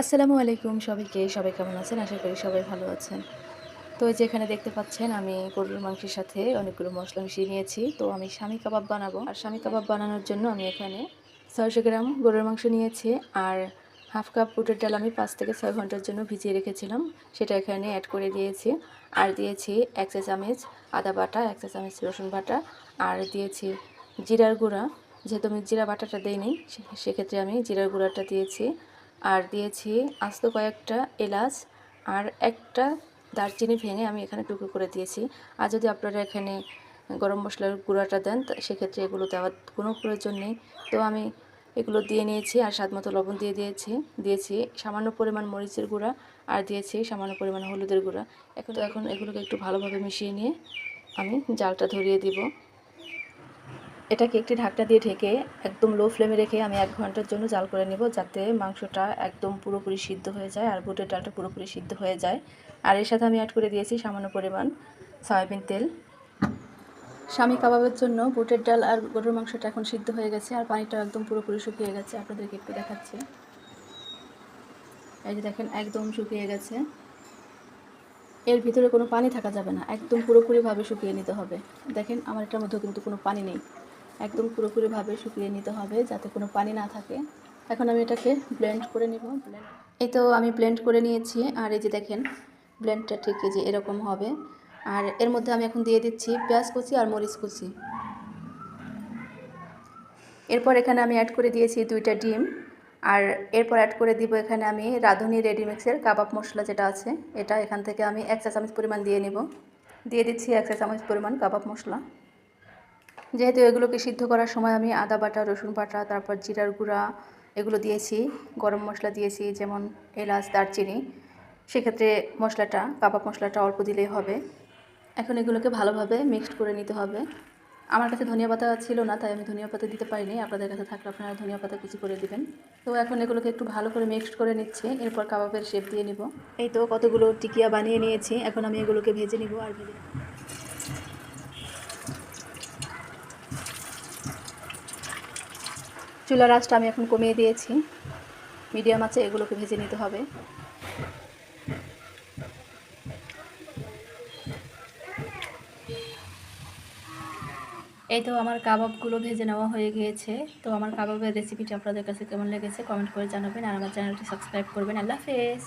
আসসালামু আলাইকুম সবাইকে। সবাই কেমন আছেন? আশা করি সবাই ভালো আছেন। তো এই যে এখানে দেখতে পাচ্ছেন, আমি গরুর মাংসের সাথে অনেকগুলো মশলা মিশিয়ে নিয়েছি। তো আমি স্বামী কাবাব বানাবো। আর স্বামী কাবাব বানানোর জন্য আমি এখানে ছয়শো গ্রাম গরুর মাংস নিয়েছি। আর হাফ কাপ বুটের ডাল আমি পাঁচ থেকে ছয় ঘণ্টার জন্য ভিজিয়ে রেখেছিলাম। সেটা এখানে অ্যাড করে দিয়েছি। আর দিয়েছি এক চা চামচ আদা বাটা, এক চা চামচ রসুন বাটা। আর দিয়েছি জিরার গুঁড়া। যেহেতু আমি জিরা বাটাটা দিইনি সেক্ষেত্রে আমি জিরার গুঁড়াটা দিয়েছি। আর দিয়েছি আস্ত কয়েকটা এলাচ আর একটা দারচিনি ভেঙে আমি এখানে টুকরো করে দিয়েছি। আর যদি আপনারা এখানে গরম মশলার গুঁড়াটা দেন সেক্ষেত্রে এগুলো দেওয়ার কোনো প্রয়োজন নেই। তো আমি এগুলো দিয়ে নিয়েছি আর স্বাদ মতো লবণ দিয়ে দিয়েছি। দিয়েছি সামান্য পরিমাণ মরিচের গুঁড়া আর দিয়েছি সামান্য পরিমাণ হলুদের গুঁড়া। এখন তো এখন এগুলোকে একটু ভালোভাবে মিশিয়ে নিয়ে আমি জালটা ধরিয়ে দিব। এটাকে একটি ঢাকনা দিয়ে ঢেকে একদম লো ফ্লেমে রেখে আমি এক ঘণ্টার জন্য জাল করে নেব যাতে মাংসটা একদম পুরোপুরি সিদ্ধ হয়ে যায় আর বুটের ডালটা পুরোপুরি সিদ্ধ হয়ে যায়। আর এর সাথে আমি অ্যাড করে দিয়েছি সামান্য পরিমাণ সয়াবিন তেল। স্বামী কাবাবের জন্য বুটের ডাল আর গরুর মাংসটা এখন সিদ্ধ হয়ে গেছে আর পানিটা একদম পুরোপুরি শুকিয়ে গেছে। আপনাদেরকে একটু দেখাচ্ছি। এই যে দেখেন, একদম শুকিয়ে গেছে। এর ভিতরে কোনো পানি থাকা যাবে না, একদম পুরোপুরিভাবে শুকিয়ে নিতে হবে। দেখেন, আমার এটার মধ্যেও কিন্তু কোনো পানি নেই। একদম পুরোপুরিভাবে শুকিয়ে নিতে হবে যাতে কোনো পানি না থাকে। এখন আমি এটাকে ব্লেন্ড করে নিব। ব্লেন্ড এই তো আমি ব্লেন্ড করে নিয়েছি। আর এই যে দেখেন ব্লেন্ডটা ঠিক এই যে এরকম হবে। আর এর মধ্যে আমি এখন দিয়ে দিচ্ছি পেঁয়াজ কুচি আর মরিচ কুচি। এরপর এখানে আমি অ্যাড করে দিয়েছি দুইটা ডিম। আর এরপর অ্যাড করে দিব এখানে আমি রাঁধুনি রেডিমিক্সের কাবাব মশলা যেটা আছে। এটা এখান থেকে আমি এক চা চামচ পরিমাণ দিয়ে নিব। দিয়ে দিচ্ছি এক চা চামচ পরিমাণ কাবাব মশলা। যেহেতু এগুলোকে সিদ্ধ করার সময় আমি আদা বাটা, রসুন বাটা, তারপর জিরার গুঁড়া এগুলো দিয়েছি, গরম মশলা দিয়েছি, যেমন এলাচ, দারচিনি। সেক্ষেত্রে মশলাটা, কাবাব মশলাটা অল্প দিলেই হবে। এখন এগুলোকে ভালোভাবে মিক্সড করে নিতে হবে। আমার কাছে ধনিয়া পাতা ছিল না, তাই আমি ধনিয়া পাতা দিতে পারিনি। আপনাদের কাছে থাকলে আপনারা ধনিয়া পাতা কুচি করে দিবেন। তো এখন এগুলোকে একটু ভালো করে মিক্সড করে নিচ্ছি। এরপর কাবাবের শেপ দিয়ে নিব। এই তো কতগুলো টিকিয়া বানিয়ে নিয়েছি। এখন আমি এগুলোকে ভেজে নিব আর ভেজে চুলার আঁচটা আমি এখন কমিয়ে দিয়েছি। মিডিয়াম আছে এগুলোকে ভেজে নিতে হবে। এই তো আমার কাবাবগুলো ভেজে নেওয়া হয়ে গিয়েছে। তো আমার কাবাবের রেসিপিটি আপনাদের কাছে কেমন লেগেছে কমেন্ট করে জানাবেন। আর আমার চ্যানেলটি সাবস্ক্রাইব করবেন। আল্লাহ হাফেজ।